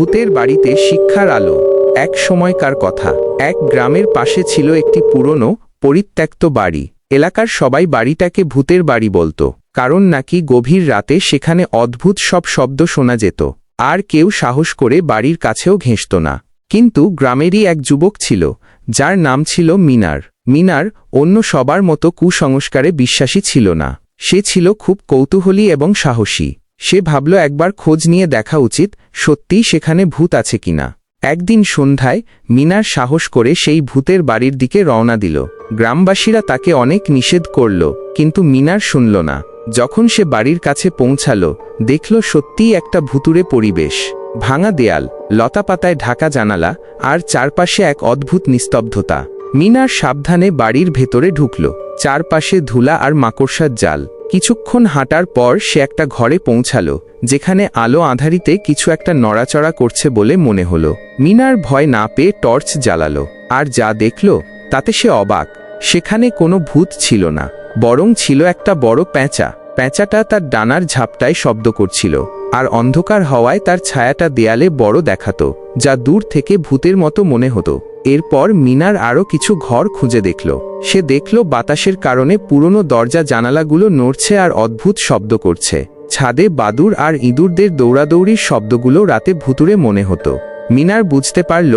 ভূতের বাড়িতে শিক্ষার আলো, এক সময়কার কথা। এক গ্রামের পাশে ছিল একটি পুরনো, পরিত্যক্ত বাড়ি। এলাকার সবাই বাড়িটাকে ভূতের বাড়ি বলতো, কারণ নাকি গভীর রাতে সেখানে অদ্ভুত সব শব্দ শোনা যেত। আর কেউ সাহস করে বাড়ির কাছেও ঘেঁষত না। কিন্তু গ্রামেরই এক যুবক ছিল, যার নাম ছিল মিনার। মিনার অন্য সবার মতো কুসংস্কারে বিশ্বাসী ছিল না। সে ছিল খুব কৌতূহলী এবং সাহসী। সে ভাবল একবার খোঁজ নিয়ে দেখা উচিত, সত্যিই সেখানে ভূত আছে কিনা একদিন সন্ধ্যায় মিনার সাহস করে সেই ভূতের বাড়ির দিকে রওনা দিল। গ্রামবাসীরা তাকে অনেক নিষেধ করল, কিন্তু মিনার শুনল না। যখন সে বাড়ির কাছে পৌঁছাল, দেখল সত্যিই একটা ভুতুরে পরিবেশ। ভাঙা দেয়াল, লতাপাতায় ঢাকা জানালা, আর চারপাশে এক অদ্ভুত নিস্তব্ধতা। মিনার সাবধানে বাড়ির ভেতরে ঢুকল। চারপাশে ধুলা আর মাকড়সার জাল। কিছুক্ষণ হাঁটার পর সে একটা ঘরে পৌঁছালো, যেখানে আলো আধারিতে কিছু একটা নড়াচড়া করছে বলে মনে হলো। মিনার ভয় না পেয়ে টর্চ জ্বালালো, আর যা দেখল, তাতে সে অবাক। সেখানে কোনো ভূত ছিল না, বরং ছিল একটা বড় প্যাঁচা। প্যাঁচাটা তার ডানার ঝাপটায় শব্দ করছিল। আর অন্ধকার হওয়ায় তার ছায়াটা দেয়ালে বড় দেখাতো, যা দূর থেকে ভূতের মতো মনে হতো। এরপর মিনার আরও কিছু ঘর খুঁজে দেখল। সে দেখল বাতাসের কারণে পুরনো দরজা জানালাগুলো নড়ছে আর অদ্ভুত শব্দ করছে। ছাদে বাদুর আর ইঁদুরদের দৌড়াদৌড়ির শব্দগুলো রাতে ভুতুরে মনে হতো। মিনার বুঝতে পারল,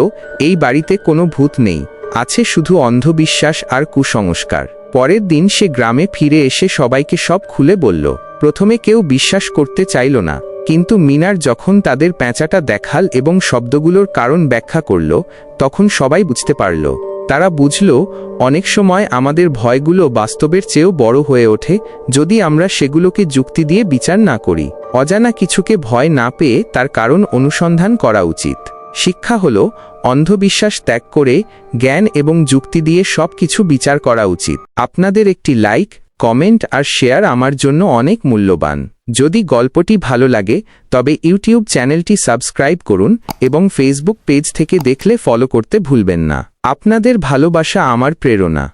এই বাড়িতে কোনো ভূত নেই, আছে শুধু অন্ধবিশ্বাস আর কুসংস্কার। পরের দিন সে গ্রামে ফিরে এসে সবাইকে সব খুলে বলল, প্রথমে কেউ বিশ্বাস করতে চাইল না কিন্তু মিনার যখন তাদের প্যাঁচাটা দেখাল এবং শব্দগুলোর কারণ ব্যাখ্যা করল, তখন সবাই বুঝতে পারল। তারা বুঝল, অনেক সময় আমাদের ভয়গুলো বাস্তবের চেয়েও বড় হয়ে ওঠে যদি আমরা সেগুলোকে যুক্তি দিয়ে বিচার না করি। অজানা কিছুকে ভয় না পেয়ে তার কারণ অনুসন্ধান করা উচিত। শিক্ষা হল, অন্ধবিশ্বাস ত্যাগ করে জ্ঞান এবং যুক্তি দিয়ে সব কিছু বিচার করা উচিত। আপনাদের একটি লাইক, কমেন্ট আর শেয়ার আমার জন্য অনেক মূল্যবান। যদি গল্পটি ভালো লাগে, তবে ইউটিউব চ্যানেলটি সাবস্ক্রাইব করুন এবং ফেসবুক পেজ থেকে দেখলে ফলো করতে ভুলবেন না। আপনাদের ভালোবাসা আমার প্রেরণা।